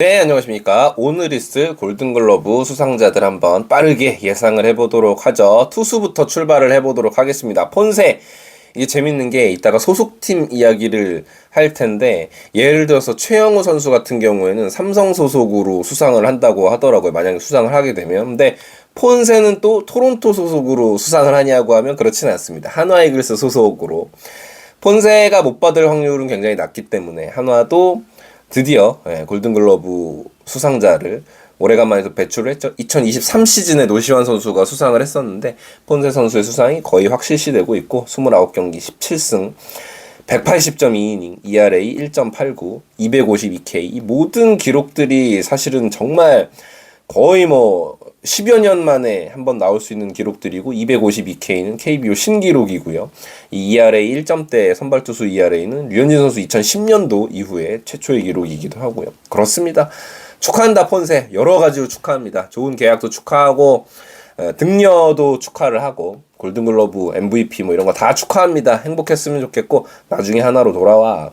네, 안녕하십니까. 오늘리스 골든글러브 수상자들 한번 빠르게 예상을 해보도록 하죠. 투수부터 출발을 해보도록 하겠습니다. 폰세. 이게 재밌는 게 이따가 소속팀 이야기를 할 텐데 예를 들어서 최영우 선수 같은 경우에는 삼성 소속으로 수상을 한다고 하더라고요. 만약에 수상을 하게 되면. 근데 폰세는 또 토론토 소속으로 수상을 하냐고 하면 그렇지는 않습니다. 한화 이글스 소속으로. 폰세가 못 받을 확률은 굉장히 낮기 때문에 한화도 드디어 예, 골든글러브 수상자를 오래간만에 또 배출을 했죠. 2023 시즌에 노시환 선수가 수상을 했었는데 폰세 선수의 수상이 거의 확실시되고 있고 29경기 17승 180.2이닝, ERA 1.89, 252K 이 모든 기록들이 사실은 정말 거의 뭐 10여 년 만에 한 번 나올 수 있는 기록들이고 252K는 KBO 신기록이고요. 이 ERA 1점대 선발 투수 ERA는 류현진 선수 2010년도 이후에 최초의 기록이기도 하고요. 그렇습니다. 축하한다 폰세 여러 가지로 축하합니다. 좋은 계약도 축하하고 에, 등려도 축하를 하고 골든글러브 MVP 뭐 이런 거 다 축하합니다. 행복했으면 좋겠고 나중에 하나로 돌아와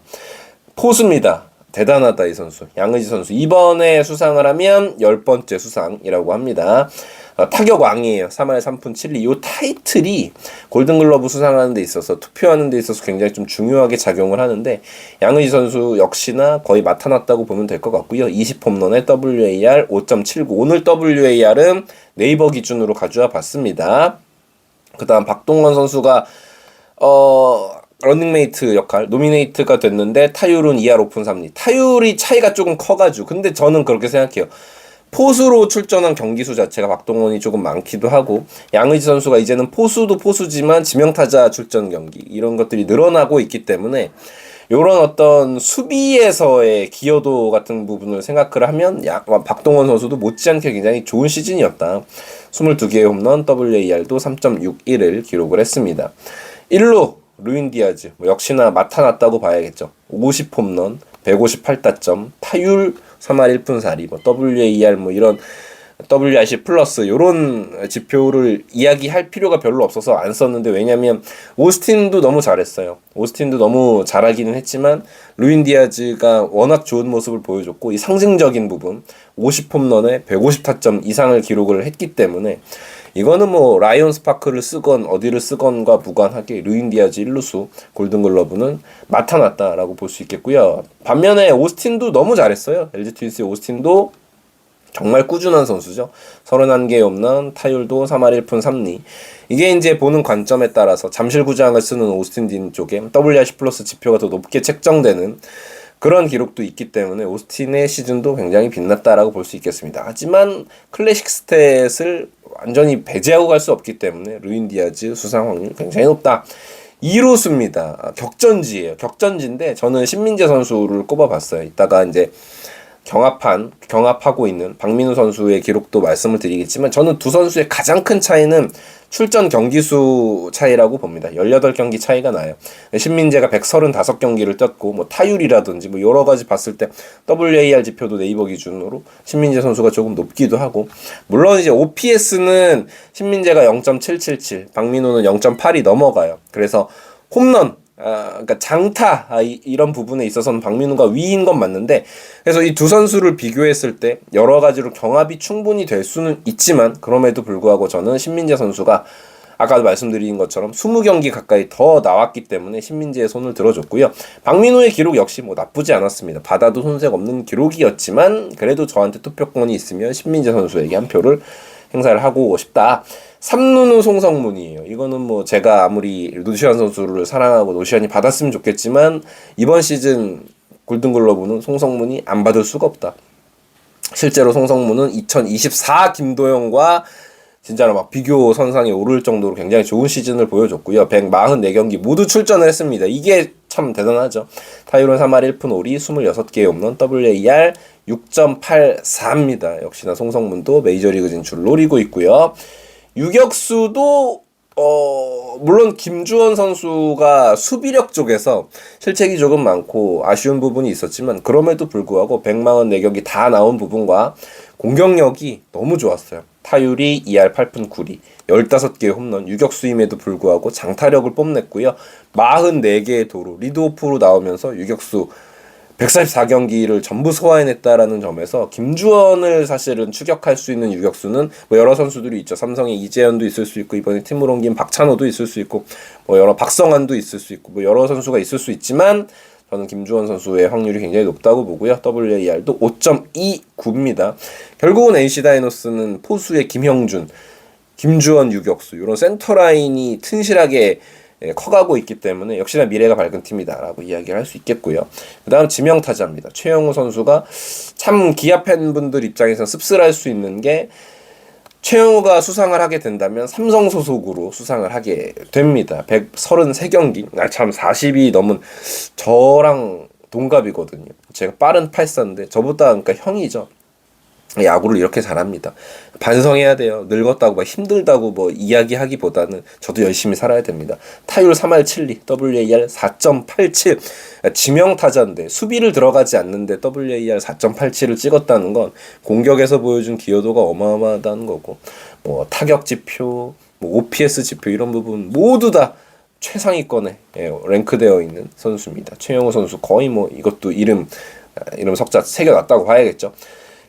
포수입니다. 대단하다 이 선수 양의지 선수 이번에 수상을 하면 열 번째 수상이라고 합니다. 어, 타격 왕이에요. 3할 3푼 7리. 이 타이틀이 골든글러브 수상하는 데 있어서 투표하는 데 있어서 굉장히 좀 중요하게 작용을 하는데 양의지 선수 역시나 거의 나타났다고 보면 될 것 같고요. 20홈런에 WAR 5.79. 오늘 WAR은 네이버 기준으로 가져와 봤습니다. 그다음 박동원 선수가 어 런닝메이트 역할 노미네이트가 됐는데 타율은 2할 오픈 3리 타율이 차이가 조금 커가지고 근데 저는 그렇게 생각해요 포수로 출전한 경기수 자체가 박동원이 조금 많기도 하고 양의지 선수가 이제는 포수도 포수지만 지명타자 출전 경기 이런 것들이 늘어나고 있기 때문에 요런 어떤 수비에서의 기여도 같은 부분을 생각을 하면 야, 박동원 선수도 못지않게 굉장히 좋은 시즌이었다. 22개의 홈런 WAR도 3.61을 기록을 했습니다. 1루 루인 디아즈 뭐 역시나 나타났다고 봐야겠죠. 50홈런, 158타점, 타율 3할 1푼 4리, 뭐 WAR 뭐 이런 WRC 플러스 요런 지표를 이야기할 필요가 별로 없어서 안 썼는데 왜냐면 오스틴도 너무 잘했어요. 오스틴도 너무 잘하기는 했지만 루인 디아즈가 워낙 좋은 모습을 보여줬고 이 상징적인 부분 50홈런에 150타점 이상을 기록을 했기 때문에 이거는 뭐 라이온스 파크를 쓰건 어디를 쓰건과 무관하게 루인 디아즈 1루수 골든글러브는 나타났다라고 볼 수 있겠고요. 반면에 오스틴도 너무 잘했어요. LG 트윈스의 오스틴도 정말 꾸준한 선수죠. 31개 홈런, 타율도 3할 1푼 3리. 이게 이제 보는 관점에 따라서 잠실구장을 쓰는 오스틴 딘 쪽에 WRC 플러스 지표가 더 높게 책정되는 그런 기록도 있기 때문에 오스틴의 시즌도 굉장히 빛났다라고 볼 수 있겠습니다. 하지만 클래식 스탯을 완전히 배제하고 갈 수 없기 때문에 루인 디아즈 수상 확률 굉장히 높다. 2루수입니다. 격전지예요. 격전지인데 저는 신민재 선수를 꼽아봤어요. 이따가 이제 경합한 경합하고 있는 박민우 선수의 기록도 말씀을 드리겠지만 저는 두 선수의 가장 큰 차이는 출전 경기 수 차이라고 봅니다. 18경기 차이가 나요. 신민재가 135경기를 뛰었고 뭐 타율이라든지 뭐 여러 가지 봤을 때 WAR 지표도 네이버 기준으로 신민재 선수가 조금 높기도 하고 물론 이제 OPS는 신민재가 0.777, 박민우는 0.8이 넘어가요. 그래서 홈런 아, 그러니까 장타 아, 이, 이런 부분에 있어서는 박민우가 위인 건 맞는데 그래서 이 두 선수를 비교했을 때 여러 가지로 경합이 충분히 될 수는 있지만 그럼에도 불구하고 저는 신민재 선수가 아까도 말씀드린 것처럼 20경기 가까이 더 나왔기 때문에 신민재의 손을 들어줬고요. 박민우의 기록 역시 뭐 나쁘지 않았습니다. 받아도 손색 없는 기록이었지만 그래도 저한테 투표권이 있으면 신민재 선수에게 한 표를 행사를 하고 싶다. 3루는 송성문이에요. 이거는 뭐 제가 아무리 노시안 선수를 사랑하고 노시안이 받았으면 좋겠지만 이번 시즌 골든글러브는 송성문이 안 받을 수가 없다. 실제로 송성문은 2024 김도영과 진짜로 막 비교 선상에 오를 정도로 굉장히 좋은 시즌을 보여줬고요. 144경기 모두 출전을 했습니다. 이게 참 대단하죠. 타율은 3할 1푼 5리 26개의 홈런 WAR 6.84입니다. 역시나 송성문도 메이저리그 진출 노리고 있고요. 유격수도 어 물론 김주원 선수가 수비력 쪽에서 실책이 조금 많고 아쉬운 부분이 있었지만 그럼에도 불구하고 144경기 다 나온 부분과 공격력이 너무 좋았어요. 타율이 2할 8푼 9리 15개의 홈런 유격수임에도 불구하고 장타력을 뽐냈고요. 44개의 도루 리드오프로 나오면서 유격수 144경기를 전부 소화해냈다라는 점에서 김주원을 사실은 추격할 수 있는 유격수는 뭐 여러 선수들이 있죠. 삼성의 이재현도 있을 수 있고 이번에 팀으로 옮긴 박찬호도 있을 수 있고 뭐 여러 박성환도 있을 수 있고 뭐 여러 선수가 있을 수 있지만 저는 김주원 선수의 확률이 굉장히 높다고 보고요. WAR도 5.29입니다. 결국은 NC 다이노스는 포수의 김형준, 김주원 유격수 이런 센터 라인이 튼실하게 예, 커가고 있기 때문에 역시나 미래가 밝은 팀이다라고 이야기를 할 수 있겠고요. 그다음 지명 타자입니다. 최영우 선수가 참 기아 팬분들 입장에서 씁쓸할 수 있는 게 최영우가 수상을 하게 된다면 삼성 소속으로 수상을 하게 됩니다. 133경기. 아, 참 40이 넘은 저랑 동갑이거든요. 제가 빠른 84인데 저보다 그러니까 형이죠. 야구를 이렇게 잘합니다. 반성해야 돼요. 늙었다고 막 힘들다고 뭐 이야기하기보다는 저도 열심히 살아야 됩니다. 타율 3할 7리, WAR 4.87. 지명 타자인데 수비를 들어가지 않는데 WAR 4.87을 찍었다는 건 공격에서 보여준 기여도가 어마어마하다는 거고 뭐 타격 지표, 뭐 OPS 지표 이런 부분 모두 다 최상위권에 예, 랭크되어 있는 선수입니다. 최영호 선수 거의 뭐 이것도 이름 이름 석자 새겨놨다고 봐야겠죠.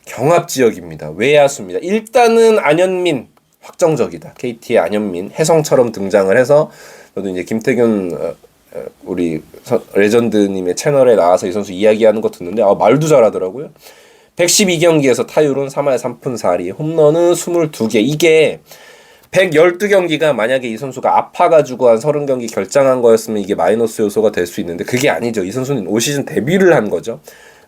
경합 지역입니다. 외야수입니다. 일단은 안현민 확정적이다. KT의 안현민 혜성처럼 등장을 해서 저도 이제 김태균 어, 어, 우리 서, 레전드님의 채널에 나와서 이 선수 이야기하는 거 듣는데 아, 말도 잘하더라고요. 112경기에서 타율은 3할 3푼 4리, 홈런은 22개. 이게 112경기가 만약에 이 선수가 아파가지고 한 30경기 결장한 거였으면 이게 마이너스 요소가 될 수 있는데 그게 아니죠. 이 선수는 올 시즌 데뷔를 한 거죠.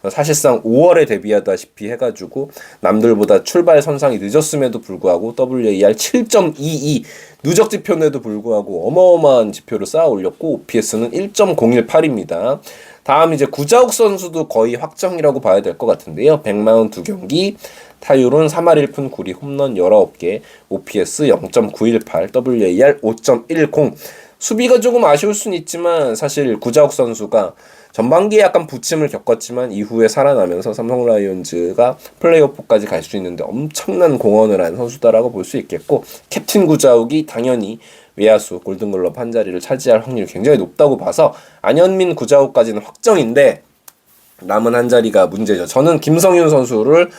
사실상 5월에 데뷔하다시피 해가지고 남들보다 출발 선상이 늦었음에도 불구하고 WAR 7.22 누적 지표에도 불구하고 어마어마한 지표를 쌓아 올렸고 OPS는 1.018입니다. 다음 이제 구자욱 선수도 거의 확정이라고 봐야 될 것 같은데요. 142경기 타율은 3할 1푼 9리 홈런 19개 OPS 0.918 WAR 5.10 수비가 조금 아쉬울 수는 있지만 사실 구자욱 선수가 전반기에 약간 부침을 겪었지만 이후에 살아나면서 삼성 라이온즈가 플레이오프까지 갈 수 있는데 엄청난 공헌을 한 선수다라고 볼 수 있겠고 캡틴 구자욱이 당연히 외야수 골든글럽 한 자리를 차지할 확률이 굉장히 높다고 봐서 안현민 구자욱까지는 확정인데 남은 한 자리가 문제죠. 저는 김성윤 선수를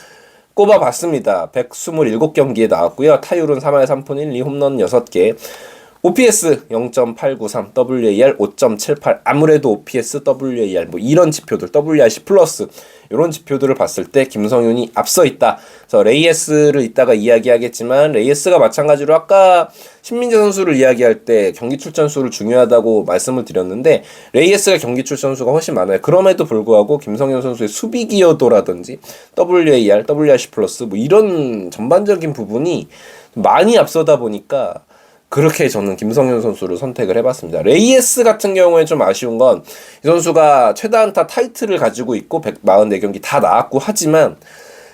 꼽아봤습니다. 127경기에 나왔고요. 타율은 3할 3푼 1, 2 홈런 6개. OPS 0.893, WAR 5.78. 아무래도 OPS, WAR 뭐 이런 지표들, WRC 플러스 이런 지표들을 봤을 때 김성윤이 앞서 있다. 그래서 레이에스를 이따가 이야기하겠지만 레이에스가 마찬가지로 아까 신민재 선수를 이야기할 때 경기 출전 수를 중요하다고 말씀을 드렸는데 레이에스가 경기 출전 수가 훨씬 많아요. 그럼에도 불구하고 김성윤 선수의 수비 기여도라든지 WAR, WRC 플러스 뭐 이런 전반적인 부분이 많이 앞서다 보니까 그렇게 저는 김성현 선수를 선택을 해봤습니다. 레이에스 같은 경우에 좀 아쉬운 건 이 선수가 최다 안타 타이틀을 가지고 있고 144경기 다 나왔고 하지만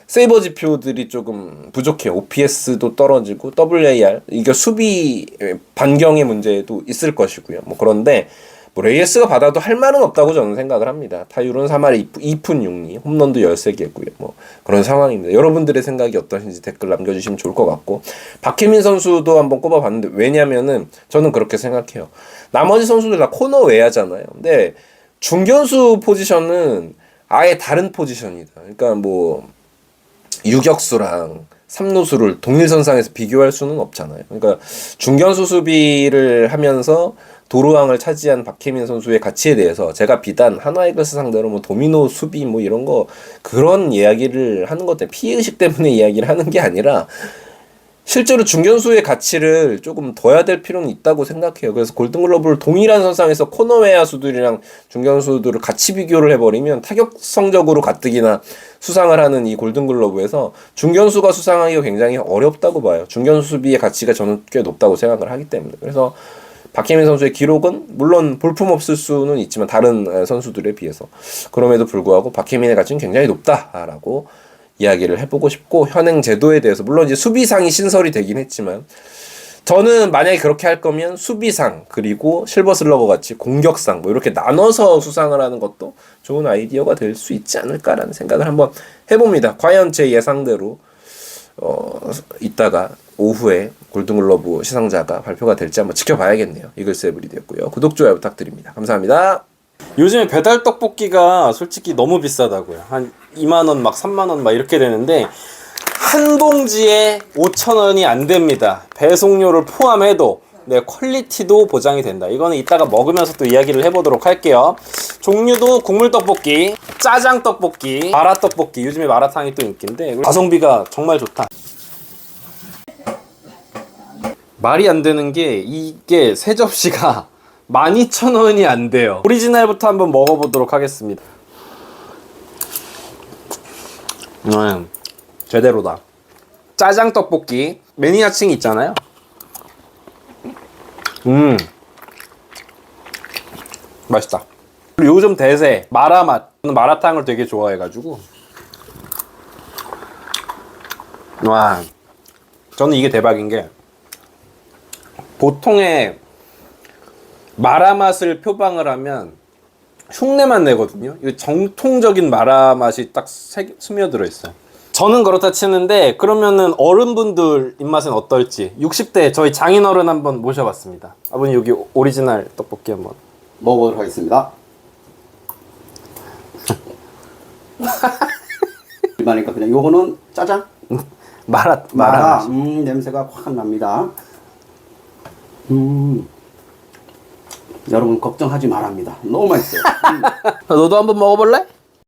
세이버 지표들이 조금 부족해요. OPS도 떨어지고 WAR 이게 수비 반경의 문제도 있을 것이고요. 뭐 그런데 뭐 레이에스가 받아도 할 말은 없다고 저는 생각을 합니다. 타율은 3할 2푼 6리, 홈런도 13개고요. 뭐 그런 상황입니다. 여러분들의 생각이 어떠신지 댓글 남겨주시면 좋을 것 같고 박혜민 선수도 한번 꼽아봤는데 왜냐면은 저는 그렇게 생각해요. 나머지 선수들 다 코너 외야잖아요. 근데 중견수 포지션은 아예 다른 포지션이다. 그러니까 뭐 유격수랑 삼루수를 동일선상에서 비교할 수는 없잖아요. 그러니까 중견수 수비를 하면서 도루왕을 차지한 박혜민 선수의 가치에 대해서 제가 비단 하나이글스 상대로 뭐 도미노 수비 뭐 이런 거 그런 이야기를 하는 것 때문에 피해의식 때문에 이야기를 하는 게 아니라 실제로 중견수의 가치를 조금 둬야 될 필요는 있다고 생각해요. 그래서 골든글러브를 동일한 선상에서 코너웨아수들이랑 중견수들을 같이 비교를 해버리면 타격성적으로 가뜩이나 수상을 하는 이 골든글러브에서 중견수가 수상하기가 굉장히 어렵다고 봐요. 중견수 수비의 가치가 저는 꽤 높다고 생각을 하기 때문에. 그래서 박혜민 선수의 기록은 물론 볼품 없을 수는 있지만 다른 선수들에 비해서 그럼에도 불구하고 박혜민의 가치는 굉장히 높다라고 이야기를 해보고 싶고 현행 제도에 대해서 물론 이제 수비상이 신설이 되긴 했지만 저는 만약에 그렇게 할 거면 수비상 그리고 실버슬러거 같이 공격상 뭐 이렇게 나눠서 수상을 하는 것도 좋은 아이디어가 될 수 있지 않을까라는 생각을 한번 해봅니다. 과연 제 예상대로 어 이따가 오후에 골든글러브 시상자가 발표가 될지 한번 지켜봐야겠네요. 이글스 에브리디였고요. 구독, 좋아요 부탁드립니다. 감사합니다. 요즘에 배달 떡볶이가 솔직히 너무 비싸다고요. 한 2만 원 막 3만 원 막 이렇게 되는데 한 봉지에 5천 원이 안 됩니다. 배송료를 포함해도 네, 퀄리티도 보장이 된다. 이거는 이따가 먹으면서 또 이야기를 해보도록 할게요. 종류도 국물 떡볶이, 짜장 떡볶이, 마라 떡볶이. 요즘에 마라탕이 또 인기인데 가성비가 정말 좋다. 말이 안 되는 게 이게 세 접시가 12,000원이 안 돼요. 오리지널부터 한번 먹어보도록 하겠습니다. 음, 제대로다. 짜장 떡볶이 매니아층이 있잖아요. 음, 맛있다. 그리고 요즘 대세 마라 맛. 저는 마라탕을 되게 좋아해가지고. 와, 저는 이게 대박인 게 보통의 마라 맛을 표방을 하면 흉내만 내거든요. 이 정통적인 마라 맛이 딱 새- 스며들어 있어요. 저는 그렇다 치는데 그러면은 어른분들 입맛은 어떨지 60대 저희 장인어른 한번 모셔봤습니다. 아버님 여기 오리지널 떡볶이 한번. 먹어보도록 하겠습니다. 일반이니까 그냥 요거는 짜장? 마라 마라. 마라. 음, 냄새가 확 납니다. 음. 여러분 걱정하지 말랍니다. 너무 맛있어요. 음. 너도 한번 먹어볼래?